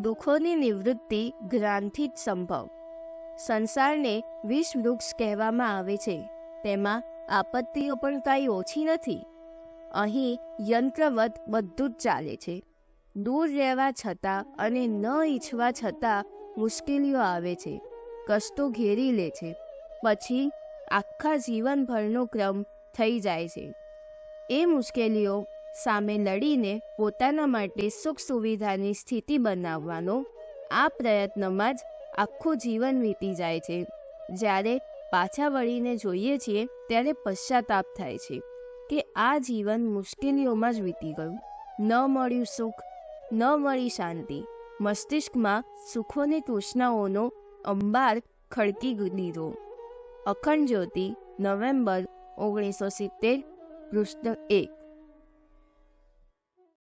દુઃખોની નિવૃત્તિ જ્ઞાનથી જ સંભવ. સંસારને વિષ વૃક્ષ કહેવામાં આવે છે. તેમાં આપત્તિઓ પણ કાંઈ ઓછી નથી. અહીં યંત્રવત બધું જ ચાલે છે. દૂર રહેવા છતાં અને ન ઈચ્છવા છતાં મુશ્કેલીઓ આવે છે. કષ્ટો ઘેરી લે છે. પછી આખા જીવનભરનો ક્રમ થઈ જાય છે. એ મુશ્કેલીઓ સામે લડીને પોતાના માટે સુખ સુવિધાની સ્થિતિ બનાવવાનો આ પ્રયત્નમાં જ આખું જીવન વીતી જાય છે. જ્યારે પાછા વળીને જોઈએ છીએ, ત્યારે પશ્ચાતાપ થાય છે કે આ જીવન મુશ્કેલીઓમાં જ વીતી ગયું. ન મળ્યું સુખ, ન મળી શાંતિ. મસ્તિષ્કમાં સુખોની તૃષ્ણાઓનો અંબાર ખડકી દીધો. અખંડ જ્યોતિ નવેમ્બર ઓગણીસો સિત્તેર પૃષ્ઠ એક.